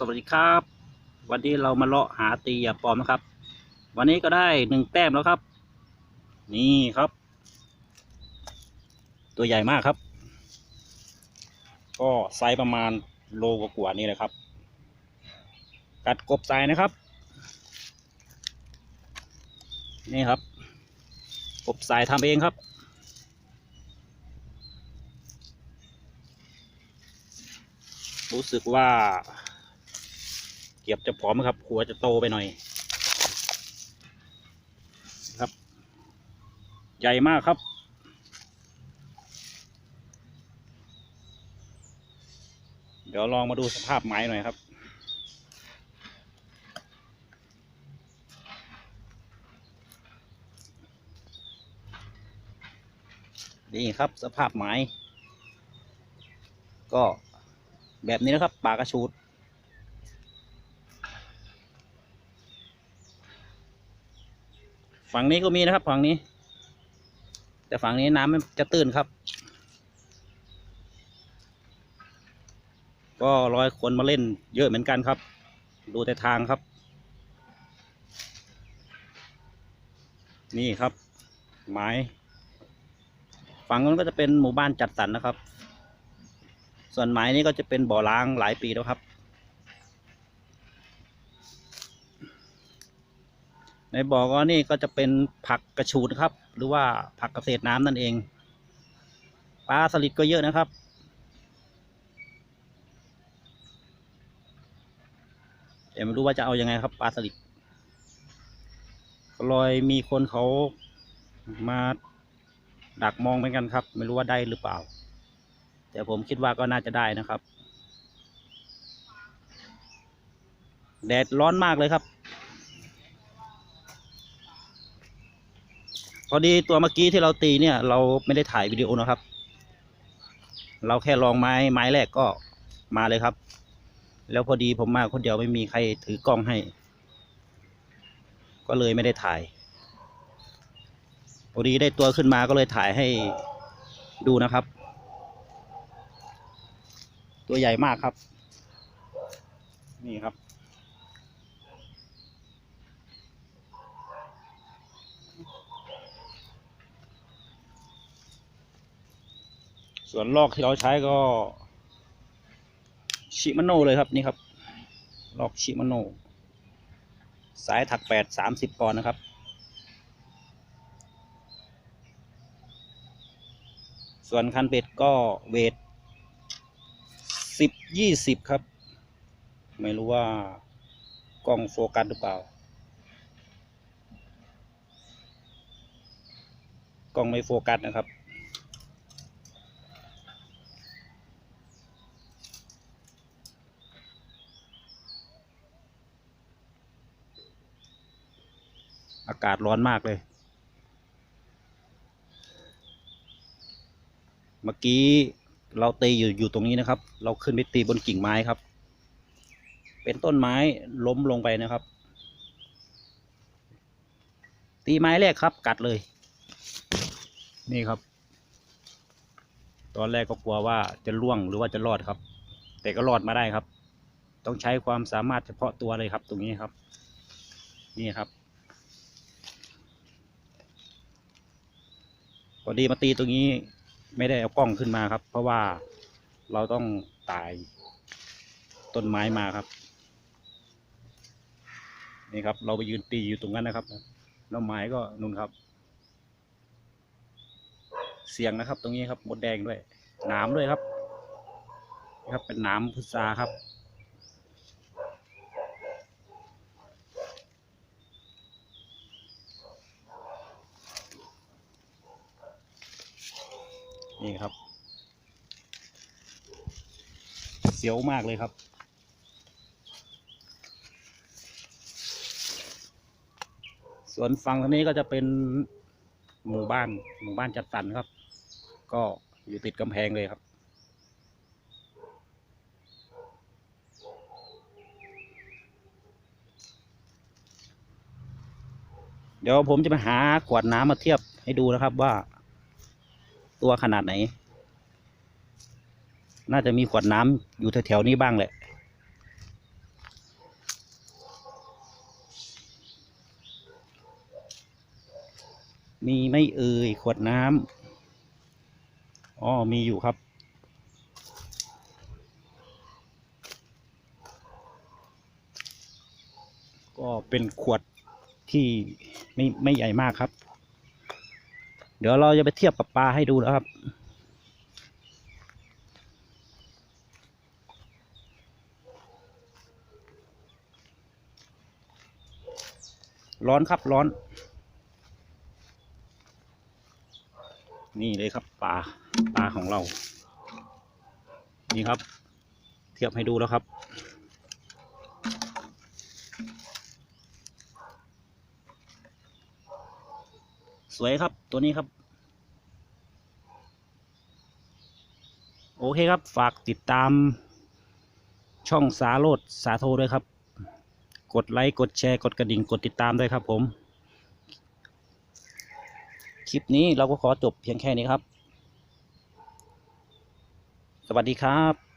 สวัสดีครับ วันนี้เรามาเลาะหาตีอย่าปลอมนะครับ วันนี้ก็ได้หนึ่งแต้มแล้วครับ นี่ครับ ตัวใหญ่มากครับ ก็ไซส์ประมาณโลกว่านี่แหละครับ กัดกบทรายนะครับ นี่ครับ กบทรายทำเองครับรู้สึกว่า กียบจะผอมครับ หัวจะโตไปหน่อย ครับ ใหญ่มากครับ เดี๋ยวลองมาดูสภาพไม้หน่อยครับนี่ครับสภาพไม้ ก็แบบนี้นะครับปากกระชูด ฝั่งนี้ก็มีนะครับ ฝั่งนี้ แต่ฝั่งนี้น้ำจะตื้นครับ ก็ร้อยคนมาเล่นเยอะเหมือนกันครับ ดูแต่ทางครับ นี่ครับ ไม้ฝั่งนู้นก็จะเป็นหมู่บ้านจัดสรรนะครับ ส่วนไม้นี้ก็จะเป็นบ่อล้างหลายปีแล้วครับ ในบ่อก็นี่ก็จะเป็นผักกระชูดครับ หรือว่าผักเกษตรน้ำนั่นเอง ปลาสลิดก็เยอะนะครับ แต่ไม่รู้ว่าจะเอาอยัางไงครับ ปลาสลิดลอยมีคนเขามาดักมองเหมือนกันครับ ไม่รู้ว่าได้หรือเปล่า แต่ผมคิดว่าก็น่าจะได้นะครับ แดดร้อนมากเลยครับ พอดีตัวเมื่อกี้ที่เราตีเนี่ย เราไม่ได้ถ่ายวิดีโอนะครับ เราแค่ลองไม้ไม้แรกก็มาเลยครับ แล้วพอดีผมมาคนเดียวไม่มีใครถือกล้องให้ ก็เลยไม่ได้ถ่าย พอดีได้ตัวขึ้นมาก็เลยถ่ายให้ดูนะครับ ตัวใหญ่มากครับ นี่ครับ ส่วนลอกที่เราใช้ก็ ชิมาโนเลยครับนี่ครับ ลอกชิมาโน สายถักแปดสามสิบปอนด์นะครับ ส่วนคันเบ็ดก็เวทสิบยี่สิบครับ ไม่รู้ว่ากล้องโฟกัสหรือเปล่ากล้องไม่โฟกัสนะครับ อากาศร้อนมากเลย เมื่อกี้เราตีอยู่อยู่ตรงนี้นะครับ เราขึ้นไปตีบนกิ่งไม้ครับ เป็นต้นไม้ล้มลงไปนะครับ ตีไม้แรกครับ กัดเลย นี่ครับ ตอนแรกก็กลัวว่าจะล่วงหรือว่าจะรอดครับ แต่ก็รอดมาได้ครับ ต้องใช้ความสามารถเฉพาะตัวเลยครับ ตรงนี้ครับ นี่ครับ อดีมาตีตรงนี้ไม่ได้เอากล้องขึ้นมาครับ เพราะว่าเราต้องตายต้นไม้มาครับ นี่ครับ เราไปยืนตีอยู่ตรงนั้นนะครับแล้วไม้ก็นุ่นครับ เสียงนะครับ ตรงนี้ครับมดแดงด้วยหนามด้วยครับนี่ครับเป็นหนามพุทราครับ นี่ครับ เสียวมากเลยครับ ส่วนฝั่งทางนี้ก็จะเป็นหมู่บ้านหมู่บ้านจัดสรรครับ ก็อยู่ติดกำแพงเลยครับเดี๋ยวผมจะไปหาขวดน้ำมาเทียบให้ดูนะครับว่า ตัวขนาดไหน น่าจะมีขวดน้ำอยู่แถวๆนี้บ้างแหละ มีไม่เอ่ยขวดน้ำอ๋อมีอยู่ครับก็เป็นขวดที่ไม่ไม่ใหญ่มากครับ เดี๋ยวเราจะไปเทียบกับปลาให้ดูแล้วครับ ร้อนครับร้อน นี่เลยครับปลาปลาของเรา นี่ครับ เทียบให้ดูแล้วครับ สวยครับตัวนี้ครับ โอเคครับ ฝากติดตามช่องสาโรดสาโทด้วยครับ กดไลค์ กดแชร์ กดกระดิ่ง กดติดตามด้วยครับผม คลิปนี้เราก็ขอจบเพียงแค่นี้ครับ สวัสดีครับ